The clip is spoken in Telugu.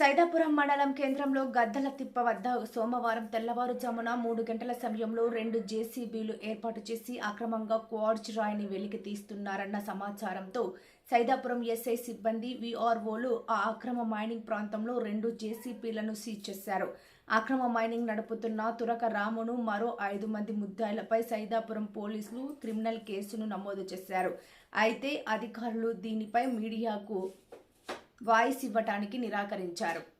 సైదాపురం మండలం కేంద్రంలో గద్దల తిప్ప వద్ద సోమవారం తెల్లవారుజామున మూడు గంటల సమయంలో రెండు జేసీబీలు ఏర్పాటు చేసి అక్రమంగా క్వార్జ్ రాయిని వెలికి తీస్తున్నారన్న సమాచారంతో సైదాపురం ఎస్ఐ సిబ్బంది విఆర్ఓలు ఆ అక్రమ మైనింగ్ ప్రాంతంలో రెండు జేసీబీలను సీజ్ చేశారు. అక్రమ మైనింగ్ నడుపుతున్న తురక రామును మరో ఐదు మంది ముద్దాయిలపై సైదాపురం పోలీసులు క్రిమినల్ కేసును నమోదు చేశారు. అయితే అధికారులు దీనిపై మీడియాకు వాయిస్ ఇవ్వటానికి నిరాకరించారు.